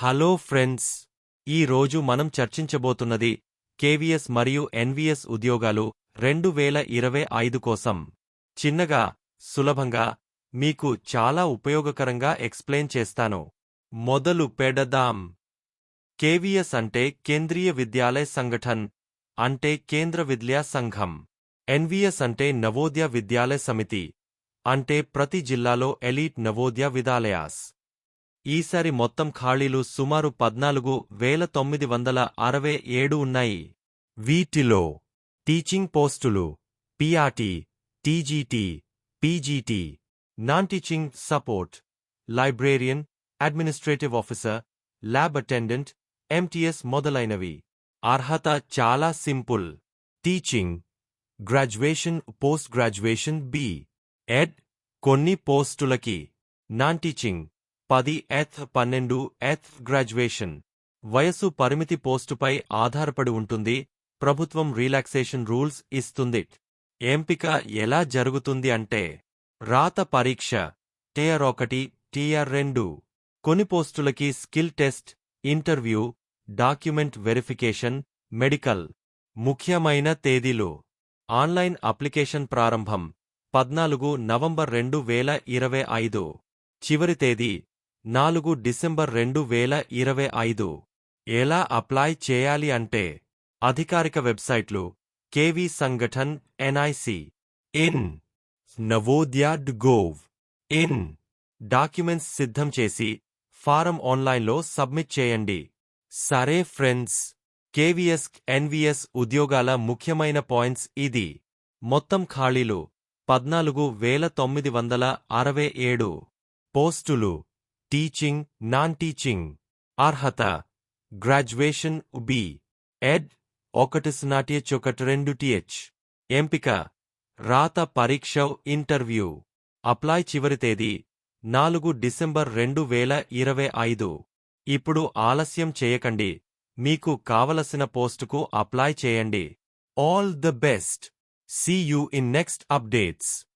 Hello friends ఈ రోజు మనం చర్చించబోతున్నది కేవీఎస్ మరియు ఎన్వీఎస్ ఉద్యోగాలు రెండు వేల ఇరవై ఐదు కోసం. చిన్నగా సులభంగా మీకు చాలా ఉపయోగకరంగా ఎక్స్ప్లెయిన్ చేస్తాను. మొదలు పెడదాం. కేవీఎస్ అంటే కేంద్రీయ విద్యాలయ సంఘటన్ అంటే కేంద్ర విద్యా సంఘం. ఎన్వీఎస్ అంటే నవోదయ విద్యాలయ సమితి అంటే ప్రతి జిల్లాలో ఎలీట్ నవోదయ విద్యాలయాస్. ఈసారి మొత్తం ఖాళీలు సుమారు పద్నాలుగు వేల తొమ్మిది వందల అరవై ఏడు ఉన్నాయి. వీటిలో టీచింగ్ పోస్టులు PRT TGT PGT non teaching support librarian administrative officer lab attendant MTS మొదలైనవి. అర్హత చాలా simple. Teaching graduation post graduation B. Ed. కొన్ని పోస్టులకి. నాన్ టీచింగ్ పది ఎత్ పన్నెండు ఎత్ గ్రాడ్యుయేషన్. వయస్సు పరిమితి పోస్టుపై ఆధారపడి ఉంటుంది. ప్రభుత్వం రిలాక్సేషన్ రూల్స్ ఇస్తుంది. ఎంపిక ఎలా జరుగుతుంది అంటే రాత పరీక్ష టియర్ ఒకటి టిఆర్ రెండు. కొన్ని పోస్టులకి skill test interview document verification medical. ముఖ్యమైన తేదీలు. ఆన్లైన్ అప్లికేషన్ ప్రారంభం పద్నాలుగు నవంబర్ రెండు వేల ఇరవై ఐదు. చివరి తేదీ నాలుగు డిసెంబర్ రెండు వేల ఇరవై ఐదు. ఎలా అప్లై చేయాలి అంటే అధికారిక వెబ్సైట్లు KV Sangathan NIC. In Navodaya gov. In documents సిద్ధం చేసి ఫారం ఆన్లైన్లో సబ్మిట్ చేయండి. సరే ఫ్రెండ్స్ కేవీఎస్ ఎన్వీఎస్ ఉద్యోగాల ముఖ్యమైన పాయింట్స్ ఇది. మొత్తం ఖాళీలు పద్నాలుగు వేల తొమ్మిది వందల అరవై ఏడు. పోస్టులు టీచింగ్ నాన్ టీచింగ్ అర్హత గ్రాడ్యుయేషన్ బి ఎడ్ ఒకటి స్నాటిహెచ్ ఒకటి రెండు టిహెచ్ ఎంపిక రాత పరీక్ష ఇంటర్వ్యూ. అప్లై చివరి తేదీ నాలుగు డిసెంబర్ రెండు వేల ఇరవై ఐదు. ఇప్పుడు ఆలస్యం చేయకండి. మీకు కావలసిన పోస్టుకు అప్లై చేయండి. All the best. See you in next updates.